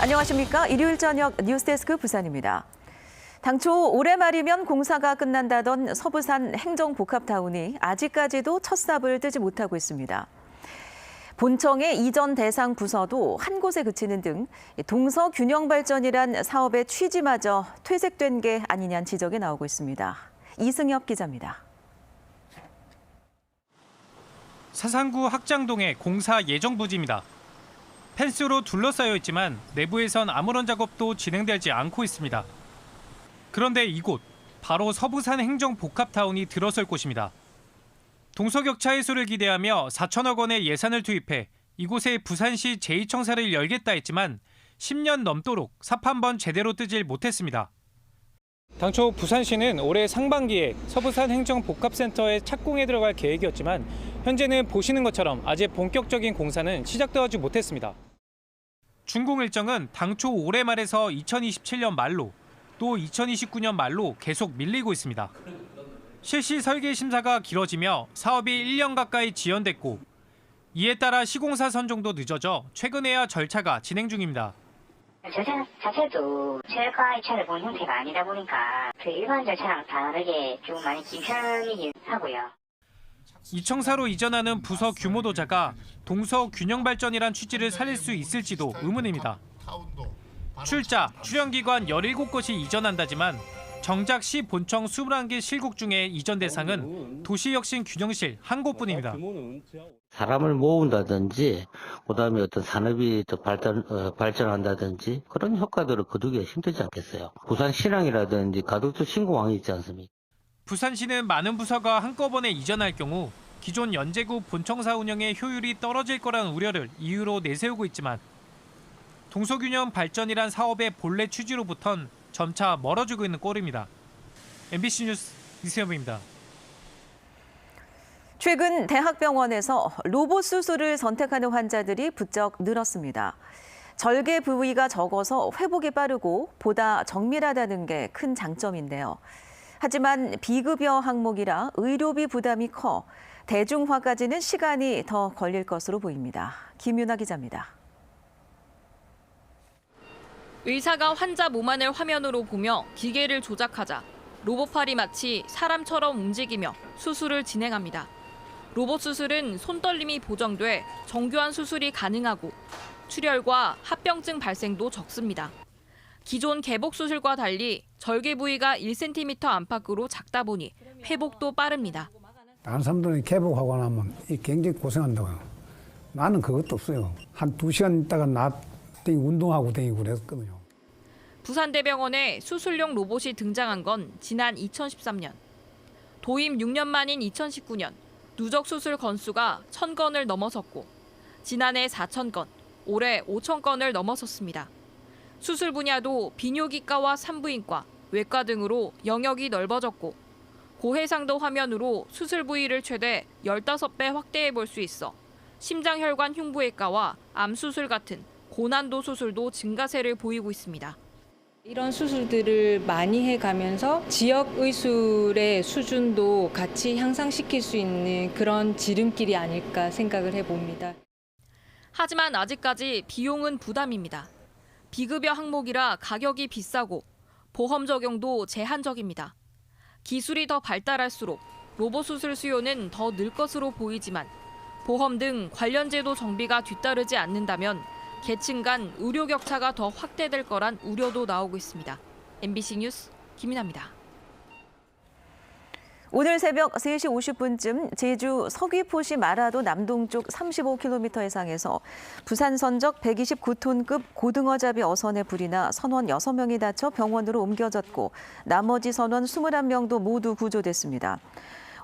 안녕하십니까. 일요일 저녁 뉴스데스크 부산입니다. 당초 올해 말이면 공사가 끝난다던 서부산 행정복합타운이 아직까지도 첫 삽을 뜨지 못하고 있습니다. 본청의 이전 대상 부서도 한 곳에 그치는 등 동서 균형 발전이란 사업의 취지마저 퇴색된 게 아니냐는 지적이 나오고 있습니다. 이승엽 기자입니다. 사상구 학장동의 공사 예정 부지입니다. 펜스로 둘러싸여 있지만 내부에선 아무런 작업도 진행되지 않고 있습니다. 그런데 이곳 바로 서부산 행정 복합타운이 들어설 곳입니다. 동서격차 해소를 기대하며 4천억 원의 예산을 투입해 이곳에 부산시 제2청사를 열겠다 했지만 10년 넘도록 삽 한 번 제대로 뜨질 못했습니다. 당초 부산시는 올해 상반기에 서부산 행정복합센터의 착공에 들어갈 계획이었지만 현재는 보시는 것처럼 아직 본격적인 공사는 시작되지 못했습니다. 준공 일정은 당초 올해 말에서 2027년 말로 또 2029년 말로 계속 밀리고 있습니다. 실시 설계 심사가 길어지며 사업이 1년 가까이 지연됐고 이에 따라 시공사 선정도 늦어져 최근에야 절차가 진행 중입니다. 절차 자체도 최저가 입찰을 본 형태가 아니다 보니까 그 일반 절차랑 다르게 좀 많이 긴 편이긴 하고요. 이청사로 이전하는 부서 규모도 작아 동서 균형 발전이란 취지를 살릴 수 있을지도 의문입니다. 출자, 출연기관 17곳이 이전한다지만 정작 시 본청 21개 실국 중에 이전 대상은 도시혁신균형실 한 곳뿐입니다. 사람을 모은다든지 그다음에 어떤 산업이 더 발전 어, 발전한다든지 그런 효과들을 거두기가 힘들지 않겠어요. 부산 신항이라든지 가덕도 신공항이 있지 않습니까? 부산시는 많은 부서가 한꺼번에 이전할 경우 기존 연제구 본청사 운영의 효율이 떨어질 거란 우려를 이유로 내세우고 있지만 동서균형 발전이란 사업의 본래 취지로부턴 점차 멀어지고 있는 꼴입니다. MBC 뉴스 이수엽입니다. 최근 대학병원에서 로봇 수술을 선택하는 환자들이 부쩍 늘었습니다. 절개 부위가 적어서 회복이 빠르고 보다 정밀하다는 게 큰 장점인데요. 하지만 비급여 항목이라 의료비 부담이 커 대중화까지는 시간이 더 걸릴 것으로 보입니다. 김윤아 기자입니다. 의사가 환자 몸 안을 화면으로 보며 기계를 조작하자 로봇팔이 마치 사람처럼 움직이며 수술을 진행합니다. 로봇 수술은 손떨림이 보정돼 정교한 수술이 가능하고 출혈과 합병증 발생도 적습니다. 기존 개복 수술과 달리 절개 부위가 1cm 안팎으로 작다 보니 회복도 빠릅니다. 다른 사람들은 개복하고 나면 이 굉장히 고생한다고요. 나는 그것도 없어요. 한두 시간 있다가 나 땡 운동하고 땡기고 그랬거든요. 부산대병원에 수술용 로봇이 등장한 건 지난 2013년. 도입 6년 만인 2019년 누적 수술 건수가 1000건을 넘어섰고 지난해 4000건, 올해 5000건을 넘어섰습니다. 수술 분야도 비뇨기과와 산부인과, 외과 등으로 영역이 넓어졌고 고해상도 화면으로 수술 부위를 최대 15배 확대해 볼 수 있어 심장혈관 흉부외과와 암 수술 같은 고난도 수술도 증가세를 보이고 있습니다. 이런 수술들을 많이 해가면서 지역 의술의 수준도 같이 향상시킬 수 있는 그런 지름길이 아닐까 생각을 해봅니다. 하지만 아직까지 비용은 부담입니다. 비급여 항목이라 가격이 비싸고 보험 적용도 제한적입니다. 기술이 더 발달할수록 로봇 수술 수요는 더 늘 것으로 보이지만 보험 등 관련 제도 정비가 뒤따르지 않는다면 계층 간 의료 격차가 더 확대될 거란 우려도 나오고 있습니다. MBC 뉴스 김민아입니다. 오늘 새벽 3시 50분쯤 제주 서귀포시 마라도 남동쪽 35km 해상에서 부산 선적 129톤급 고등어잡이 어선의 불이 나 선원 6명이 다쳐 병원으로 옮겨졌고 나머지 선원 21명도 모두 구조됐습니다.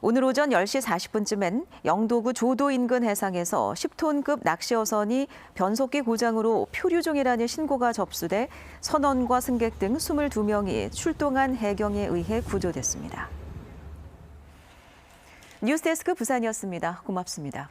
오늘 오전 10시 40분쯤엔 영도구 조도 인근 해상에서 10톤급 낚시 어선이 변속기 고장으로 표류 중이라는 신고가 접수돼 선원과 승객 등 22명이 출동한 해경에 의해 구조됐습니다. 뉴스데스크 부산이었습니다. 고맙습니다.